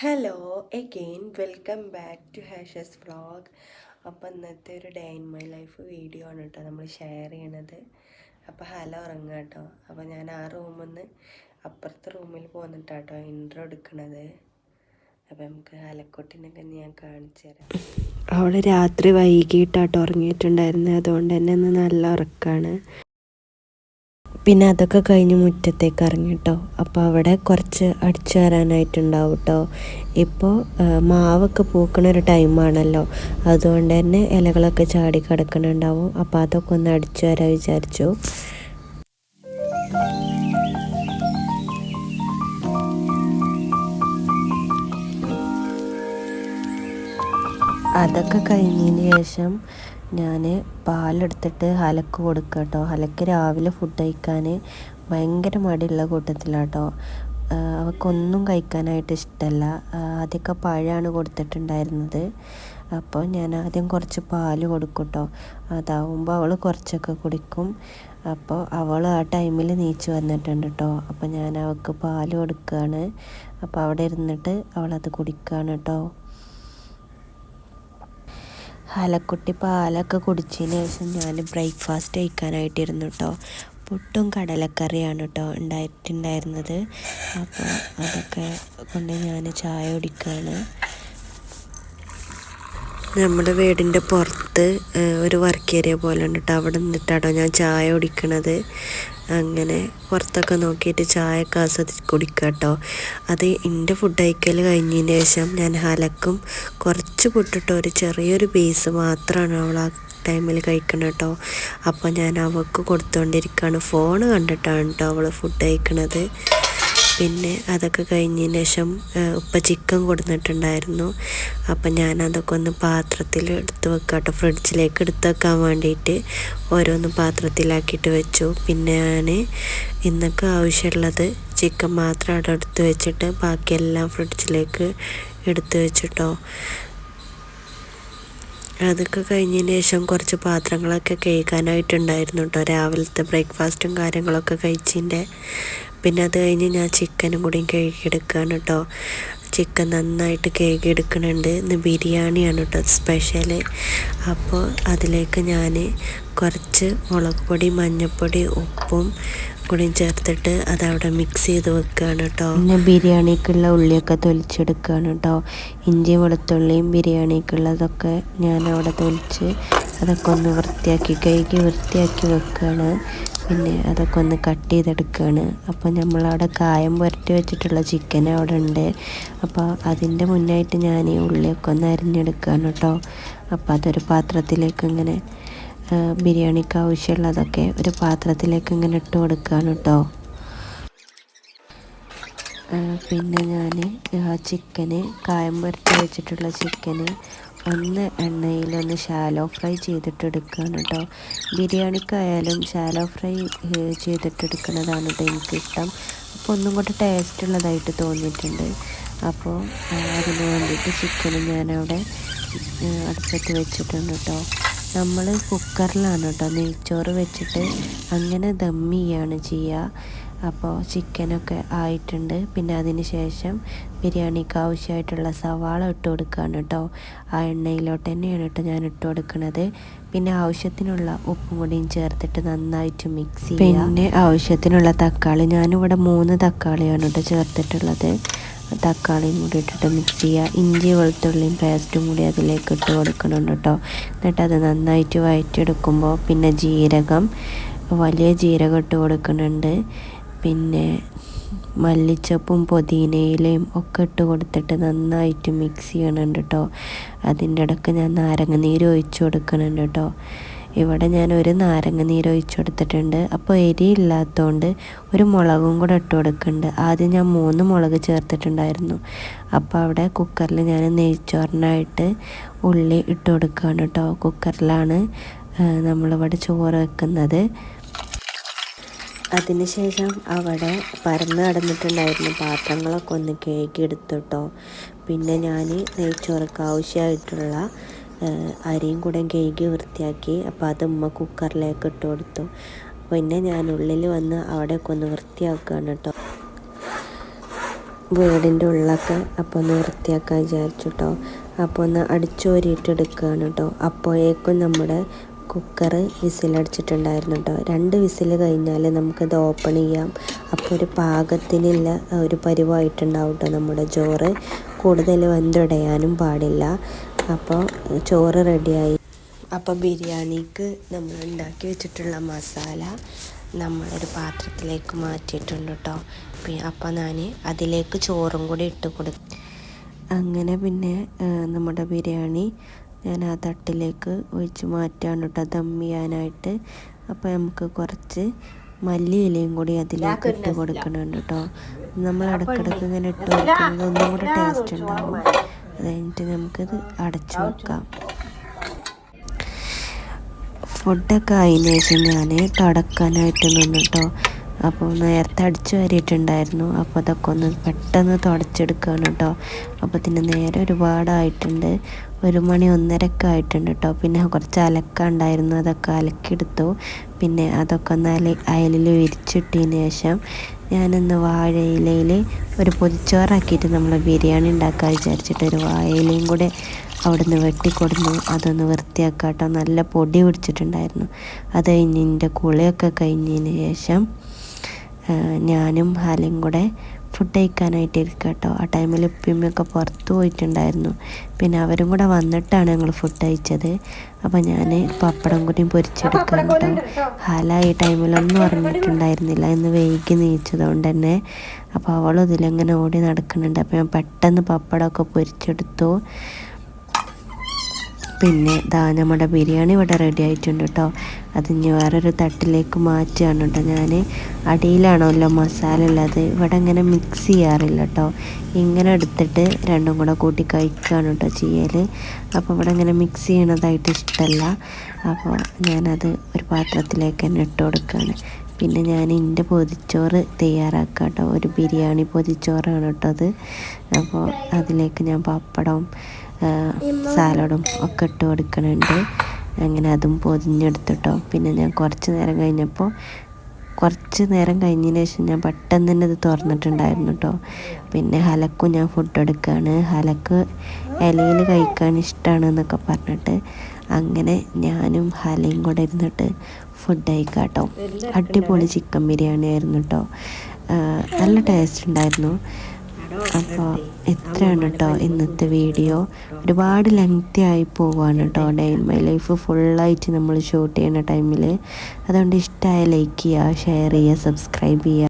Hello again welcome back to Hash's vlog അപ്പോൾ ഇന്നത്തെ ഒരു day in my life video ആണ് കേട്ടോ നമ്മൾ ഷെയർ ചെയ്യണത്. അപ്പോൾ ഹലോ ഉറങ്ങുക കേട്ടോ അപ്പോൾ ഞാൻ ആ റൂമിൽ നിന്ന് അപ്പുറത്തെ റൂമിൽ പോന്നിട്ടാട്ടോ ഇൻട്രോ എടുക്കണത്. അപ്പോൾ നമുക്ക് ഹലക്കൊട്ടിനൊക്കെ ഞാൻ കാണിച്ചു തരാം. അവൾ രാത്രി വൈകിട്ടാട്ടോ ഉറങ്ങിയിട്ടുണ്ടായിരുന്നത് അതുകൊണ്ട് തന്നെ ഇന്ന് നല്ല ഉറക്കമാണ് പിന്നെ അതൊക്കെ കഴിഞ്ഞ് മുറ്റത്തേക്ക് ഇറങ്ങി കേട്ടോ അപ്പോൾ അവിടെ കുറച്ച് അടിച്ചു വരാനായിട്ടുണ്ടാവും കേട്ടോ ഇപ്പോൾ മാവൊക്കെ പൂക്കണ ഒരു ടൈമാണല്ലോ അതുകൊണ്ട് തന്നെ ഇലകളൊക്കെ ചാടി കിടക്കണുണ്ടാവും അപ്പോൾ അതൊക്കെ ഒന്ന് അടിച്ചു വരാൻ വിചാരിച്ചു. അതൊക്കെ കഴിഞ്ഞതിന് ശേഷം ഞാൻ പാലെടുത്തിട്ട് ഹലക്ക് കൊടുക്കുക കേട്ടോ ഹലക്ക് രാവിലെ ഫുഡ് കഴിക്കാൻ ഭയങ്കര മടിയുള്ള കൂട്ടത്തിലാട്ടോ. അവൾക്കൊന്നും കഴിക്കാനായിട്ട് ഇഷ്ടമല്ല ആദ്യമൊക്കെ പഴമാണ് കൊടുത്തിട്ടുണ്ടായിരുന്നത്. അപ്പോൾ ഞാൻ ആദ്യം കുറച്ച് പാൽ കൊടുക്കും കേട്ടോ അതാവുമ്പോൾ അവൾ കുറച്ചൊക്കെ കുടിക്കും. അപ്പോൾ അവൾ ആ ടൈമിൽ നീച്ച് വന്നിട്ടുണ്ട് കേട്ടോ അപ്പോൾ ഞാൻ അവൾക്ക് പാൽ കൊടുക്കുകയാണ് അപ്പോൾ അവിടെ ഇരുന്നിട്ട് അവളത് കുടിക്കുകയാണ് കേട്ടോ ഹലക്കുട്ടി പാലൊക്കെ കുടിച്ചതിന് ശേഷം ഞാൻ ബ്രേക്ക്ഫാസ്റ്റ് കഴിക്കാനായിട്ടിരുന്നു കേട്ടോ പുട്ടും കടലക്കറിയാണ് കേട്ടോ ഉണ്ടായിട്ടുണ്ടായിരുന്നത്. അപ്പോൾ അതൊക്കെ കൊണ്ട് ഞാൻ ചായ കുടിക്കുകയാണ് നമ്മുടെ വീടിന്റെ പുറത്ത് ഒരു വർക്ക് ഏരിയ പോലെ ഉണ്ട് കേട്ടോ അവിടെ നിന്നിട്ടാട്ടോ ഞാൻ ചായ കുടിക്കണത്. അങ്ങനെ പുറത്തൊക്കെ നോക്കിയിട്ട് ചായയൊക്കെ ആസ്വദിച്ച് കുടിക്കുക കേട്ടോ അത് എന്റെ ഫുഡ് കഴിക്കൽ കഴിഞ്ഞതിന് ശേഷം ഞാൻ ഹലക്കും കുറച്ച് പൊട്ടിട്ട് ഒരു ചെറിയൊരു പീസ് മാത്രമാണ് അവൾ ആ ടൈമിൽ കഴിക്കണം കേട്ടോ അപ്പോൾ ഞാൻ അവൾക്ക് കൊടുത്തുകൊണ്ടിരിക്കുകയാണ് ഫോൺ കണ്ടിട്ടാണ് കേട്ടോ അവൾ ഫുഡ് കഴിക്കണത്. പിന്നെ അതൊക്കെ കഴിഞ്ഞതിന് ശേഷം ഉപ്പ ചിക്കൻ കൊടുത്തിട്ടുണ്ടായിരുന്നു അപ്പം ഞാൻ അതൊക്കെ ഒന്ന് പാത്രത്തിൽ എടുത്ത് വെക്കാട്ടോ. കേട്ടോ ഫ്രിഡ്ജിലേക്ക് എടുത്ത് വെക്കാൻ വേണ്ടിയിട്ട് ഓരോന്ന് പാത്രത്തിലാക്കിയിട്ട് വെച്ചു. പിന്നെ ഞാൻ ഇന്നൊക്കെ ആവശ്യമുള്ളത് ചിക്കൻ മാത്രം അവിടെ എടുത്ത് വെച്ചിട്ട് ബാക്കിയെല്ലാം ഫ്രിഡ്ജിലേക്ക് എടുത്ത് വെച്ചിട്ടോ. അതൊക്കെ കഴിഞ്ഞതിന് ശേഷം കുറച്ച് പാത്രങ്ങളൊക്കെ കഴിക്കാനായിട്ടുണ്ടായിരുന്നു കേട്ടോ രാവിലത്തെ ബ്രേക്ക്ഫാസ്റ്റും കാര്യങ്ങളൊക്കെ കഴിച്ചതിന്റെ പിന്നെ അത് കഴിഞ്ഞ് ഞാൻ ചിക്കനും കൂടി കഴുകിയെടുക്കുകയാണ് കേട്ടോ ചിക്കൻ നന്നായിട്ട് കഴുകിയെടുക്കുന്നുണ്ട് ഇന്ന് ബിരിയാണിയാണ് കേട്ടോ സ്പെഷ്യൽ അപ്പോൾ അതിലേക്ക് ഞാൻ കുറച്ച് മുളക് പൊടി മഞ്ഞൾപ്പൊടി ഉപ്പും കൂടി ചേർത്തിട്ട് അതവിടെ മിക്സ് ചെയ്ത് വെക്കുകയാണ് കേട്ടോ പിന്നെ ബിരിയാണിക്കുള്ള ഉള്ളിയൊക്കെ തൊലിച്ചെടുക്കുകയാണ് കേട്ടോ ഇഞ്ചി വെളുത്തുള്ളിയും ബിരിയാണിക്കുള്ളതൊക്കെ ഞാൻ അവിടെ തൊലിച്ച് അതൊക്കെ ഒന്ന് വൃത്തിയാക്കി കഴുകി വൃത്തിയാക്കി വെക്കുകയാണ് പിന്നെ അതൊക്കെ ഒന്ന് കട്ട് ചെയ്തെടുക്കുകയാണ് അപ്പോൾ നമ്മളവിടെ കായം പുരട്ടി വെച്ചിട്ടുള്ള ചിക്കൻ അവിടെ ഉണ്ട് അപ്പോൾ അതിന്റെ മുന്നായിട്ട് ഞാൻ ഈ ഉള്ളിയൊക്കെ ഒന്ന് അരിഞ്ഞെടുക്കുകയാണ് കേട്ടോ അപ്പോൾ അതൊരു പാത്രത്തിലേക്ക് ഇങ്ങനെ ബിരിയാണിക്ക് ആവശ്യമുള്ളതൊക്കെ ഒരു പാത്രത്തിലേക്ക് ഇങ്ങനെ ഇട്ട് കൊടുക്കുകയാണ് കേട്ടോ പിന്നെ ഞാൻ ചിക്കന് കായം പുരട്ടി വെച്ചിട്ടുള്ള ചിക്കന് ഒന്ന് എണ്ണയിലൊന്ന് ഷാലോ ഫ്രൈ ചെയ്തിട്ട് എടുക്കുകയാണ് കേട്ടോ ബിരിയാണിക്കായാലും ഷാലോ ഫ്രൈ ചെയ്തിട്ടെടുക്കുന്നതാണ് കേട്ടോ എനിക്കിഷ്ടം. അപ്പോൾ ഒന്നും കൂടെ ടേസ്റ്റ് ഉള്ളതായിട്ട് തോന്നിയിട്ടുണ്ട്. അപ്പോൾ അതിന് വേണ്ടിയിട്ട് ചിക്കനും ഞാനവിടെ അടുപ്പത്ത് വെച്ചിട്ടുണ്ട് കേട്ടോ നമ്മൾ കുക്കറിലാണ് കേട്ടോ നെയ്ച്ചോറ് വെച്ചിട്ട് അങ്ങനെ ദം ചെയ്യാണ് ചെയ്യുക അപ്പോൾ ചിക്കനൊക്കെ ആയിട്ടുണ്ട്. പിന്നെ അതിന് ശേഷം ബിരിയാണിക്ക് ആവശ്യമായിട്ടുള്ള സവാള ഇട്ട് കൊടുക്കുകയാണ് കേട്ടോ. ആ എണ്ണയിലോട്ട് തന്നെയാണ് കേട്ടോ ഞാൻ ഇട്ട് കൊടുക്കുന്നത് പിന്നെ ആവശ്യത്തിനുള്ള ഉപ്പും കൂടിയും ചേർത്തിട്ട് നന്നായിട്ട് മിക്സ് ചെയ്യുക. പിന്നെ ആവശ്യത്തിനുള്ള തക്കാളി ഞാനിവിടെ മൂന്ന് തക്കാളിയാണ് കേട്ടോ ചേർത്തിട്ടുള്ളത്. തക്കാളിയും കൂടി ഇട്ടിട്ട് മിക്സ് ചെയ്യുക. ഇഞ്ചി വെളുത്തുള്ളിയും പേസ്റ്റും കൂടി അതിലേക്ക് ഇട്ട് കൊടുക്കണം കേട്ടോ. എന്നിട്ട് അത് നന്നായിട്ട് വഴറ്റിയെടുക്കുമ്പോൾ പിന്നെ ജീരകം വലിയ ജീരകം ഇട്ട് കൊടുക്കുന്നുണ്ട്. പിന്നെ മല്ലിച്ചപ്പും പുതിനയിലയും ഒക്കെ ഇട്ട് കൊടുത്തിട്ട് നന്നായിട്ട് മിക്സ് ചെയ്യണുണ്ട് കേട്ടോ അതിന്റെ ഇടയ്ക്ക് ഞാൻ നാരങ്ങ നീര് ഒഴിച്ച് കൊടുക്കണുണ്ട് കേട്ടോ ഇവിടെ ഞാൻ ഒരു നാരങ്ങ നീര് ഒഴിച്ച് കൊടുത്തിട്ടുണ്ട്. അപ്പോൾ എരി ഇല്ലാത്തതുകൊണ്ട് ഒരു മുളകും കൂടെ ഇട്ട് കൊടുക്കുന്നുണ്ട് ആദ്യം ഞാൻ മൂന്ന് മുളക് ചേർത്തിട്ടുണ്ടായിരുന്നു. അപ്പോൾ അവിടെ കുക്കറിൽ ഞാൻ നെയ്ച്ചോറിനായിട്ട് ഉള്ളി ഇട്ട് കൊടുക്കുകയാണ് കേട്ടോ കുക്കറിലാണ് നമ്മളിവിടെ ചോറ് വെക്കുന്നത്. അതിനുശേഷം അവിടെ പരന്ന് കിടന്നിട്ടുണ്ടായിരുന്ന പാത്രങ്ങളൊക്കെ ഒന്ന് കേക്ക് എടുത്തിട്ടോ പിന്നെ ഞാൻ നെയ്ച്ചോറൊക്കെ ആവശ്യമായിട്ടുള്ള അരിയും കൂടെ കേക്ക് വൃത്തിയാക്കി അപ്പോൾ അത് ഉമ്മ കുക്കറിലേക്ക് ഇട്ട് കൊടുത്തു. പിന്നെ ഞാൻ ഉള്ളിൽ വന്ന് അവിടെയൊക്കെ ഒന്ന് വൃത്തിയാക്കുകയാണ് കേട്ടോ വീടിന്റെ ഉള്ളൊക്കെ അപ്പോൾ ഒന്ന് വൃത്തിയാക്കാൻ വിചാരിച്ചു കേട്ടോ അപ്പോൾ ഒന്ന് അടിച്ചോരിയിട്ട് എടുക്കുകയാണ് കേട്ടോ അപ്പോഴേക്കും നമ്മുടെ കുക്കർ വിസിലടിച്ചിട്ടുണ്ടായിരുന്നു കേട്ടോ രണ്ട് വിസിൽ കഴിഞ്ഞാൽ നമുക്കത് ഓപ്പൺ ചെയ്യാം. അപ്പോൾ ഒരു പാകത്തിനുള്ള ഒരു പരിവായിട്ടുണ്ടാവും കേട്ടോ നമ്മുടെ ചോറ്. കൂടുതൽ വെന്തുടയാനും പാടില്ല. അപ്പോൾ ചോറ് റെഡിയായി. അപ്പോൾ ബിരിയാണിക്ക് നമ്മൾ ഉണ്ടാക്കി വെച്ചിട്ടുള്ള മസാല നമ്മളൊരു പാത്രത്തിലേക്ക് മാറ്റിയിട്ടുണ്ട് കേട്ടോ അപ്പോൾ ഞാൻ അതിലേക്ക് ചോറും കൂടി ഇട്ട് കൊടുക്കും അങ്ങനെ പിന്നെ നമ്മുടെ ബിരിയാണി ഞാൻ ആ തട്ടിലേക്ക് ഒഴിച്ച് മാറ്റാണ് കേട്ടോ ദം ചെയ്യാനായിട്ട് അപ്പോൾ നമുക്ക് കുറച്ച് മല്ലിയിലയും കൂടി അതിലേക്ക് ഇട്ട് കൊടുക്കണുണ്ട് കേട്ടോ നമ്മൾ ഇടക്കിടക്ക് ഇങ്ങനെ ഇട്ട് കൊടുക്കുന്നത് ഒന്നും കൂടെ ടേസ്റ്റ് ഉണ്ടാവും. അത് കഴിഞ്ഞിട്ട് നമുക്കിത് അടച്ചു വെക്കാം. ഫുഡൊക്കെ ആയതിനു ശേഷം ഞാൻ തുടക്കാനായിട്ട് നിന്നു കേട്ടോ അപ്പോൾ നേരത്തെ അടിച്ചു വാരിയിട്ടുണ്ടായിരുന്നു. അപ്പോൾ അതൊക്കെ ഒന്ന് പെട്ടെന്ന് തുടച്ചെടുക്കുകയാണ് കേട്ടോ അപ്പോൾ പിന്നെ നേരെ ഒരുപാടായിട്ടുണ്ട്. ഒരു മണി ഒന്നരക്കെ ആയിട്ടുണ്ട് കേട്ടോ പിന്നെ കുറച്ച് അലക്ക ഉണ്ടായിരുന്നു. അതൊക്കെ അലക്കിയെടുത്തു. പിന്നെ അതൊക്കെ ഒന്ന് അല അയലിൽ വിരിച്ചിട്ടതിന് ശേഷം ഞാനൊന്ന് വാഴയിലയിൽ ഒരു പൊതിച്ചോറാക്കിയിട്ട് നമ്മൾ ബിരിയാണി ഉണ്ടാക്കാൻ വിചാരിച്ചിട്ട് ഒരു വാഴയിലയും കൂടെ അവിടുന്ന് വെട്ടിക്കൊടുന്നു. അതൊന്ന് വൃത്തിയാക്കാം കേട്ടോ നല്ല പൊടി പിടിച്ചിട്ടുണ്ടായിരുന്നു. അത് കഴിഞ്ഞ് എന്റെ കുളിയൊക്കെ കഴിഞ്ഞതിന് ശേഷം ഞാനും ഹാലയും കൂടെ ഫുഡ് കഴിക്കാനായിട്ട് ഇരിക്കുക കേട്ടോ ആ ടൈമിൽ ഉപ്പിമ്മയൊക്കെ പുറത്ത് പോയിട്ടുണ്ടായിരുന്നു. പിന്നെ അവരും കൂടെ വന്നിട്ടാണ് ഞങ്ങൾ ഫുഡ് കഴിച്ചത്. അപ്പോൾ ഞാൻ പപ്പടം കൂടി പൊരിച്ചെടുക്കാൻ കേട്ടോ ഹാല ഈ ടൈമിലൊന്നും അറിഞ്ഞിട്ടുണ്ടായിരുന്നില്ല. ഇന്ന് വൈകി നീച്ചതുകൊണ്ട് തന്നെ. അപ്പോൾ അവളും ഇതിലിങ്ങനെ ഓടി നടക്കുന്നുണ്ട്. അപ്പോൾ ഞാൻ പെട്ടെന്ന് പപ്പടമൊക്കെ പൊരിച്ചെടുത്തു. പിന്നെ ദാ നമ്മുടെ ബിരിയാണി ഇവിടെ റെഡി ആയിട്ടുണ്ട് കേട്ടോ അത് ഇനി വേറൊരു തട്ടിലേക്ക് മാറ്റുകയാണ് കേട്ടോ ഞാൻ അടിയിലാണല്ലോ മസാല ഉള്ളത്. ഇവിടെ ഇങ്ങനെ മിക്സ് ചെയ്യാറില്ല കേട്ടോ ഇങ്ങനെ എടുത്തിട്ട് രണ്ടും കൂടെ കൂട്ടി കഴിക്കുകയാണ് കേട്ടോ ചെയ്യൽ അപ്പോൾ ഇവിടെ ഇങ്ങനെ മിക്സ് ചെയ്യണതായിട്ട് ഇഷ്ടമല്ല അപ്പോൾ ഞാനത് ഒരു പാത്രത്തിലേക്ക് തന്നെ ഇട്ട് കൊടുക്കുകയാണ് പിന്നെ ഞാൻ എന്റെ പൊതിച്ചോറ് തയ്യാറാക്കുക കേട്ടോ ഒരു ബിരിയാണി പൊതിച്ചോറാണ് കേട്ടോ അത്. അപ്പോൾ അതിലേക്ക് ഞാൻ പപ്പടം സാലഡും ഒക്കെ ഇട്ട് കൊടുക്കണുണ്ട്. അങ്ങനെ അതും പൊതിഞ്ഞെടുത്തിട്ടോ. പിന്നെ ഞാൻ കുറച്ച് നേരം കഴിഞ്ഞപ്പോൾ കുറച്ച് നേരം കഴിഞ്ഞതിന് ശേഷം ഞാൻ പെട്ടെന്ന് തന്നെ ഇത് തുറന്നിട്ടുണ്ടായിരുന്നു കേട്ടോ പിന്നെ ഹലക്കും ഞാൻ ഫുഡ് എടുക്കുകയാണ് ഹലക്ക് ഇലയിൽ കഴിക്കാൻ ഇഷ്ടമാണ് എന്നൊക്കെ പറഞ്ഞിട്ട് അങ്ങനെ ഞാനും ഹലയും കൂടെ ഇരുന്നിട്ട് ഫുഡ് കഴിക്കാം കേട്ടോ അടിപൊളി ചിക്കൻ ബിരിയാണി ആയിരുന്നു കേട്ടോ നല്ല ടേസ്റ്റ് ഉണ്ടായിരുന്നു. അപ്പോൾ എത്രയാണ് കേട്ടോ ഇന്നത്തെ വീഡിയോ? ഒരുപാട് ലെങ്തി ആയി പോവാണ് കേട്ടോ ഡേ ഇൻ മൈ ലൈഫ് ഫുള്ളായിട്ട് നമ്മൾ ഷൂട്ട് ചെയ്യുന്ന ടൈമിൽ അതുകൊണ്ട് ഇഷ്ടമായ ലൈക്ക് ചെയ്യുക ഷെയർ ചെയ്യുക സബ്സ്ക്രൈബ് ചെയ്യുക.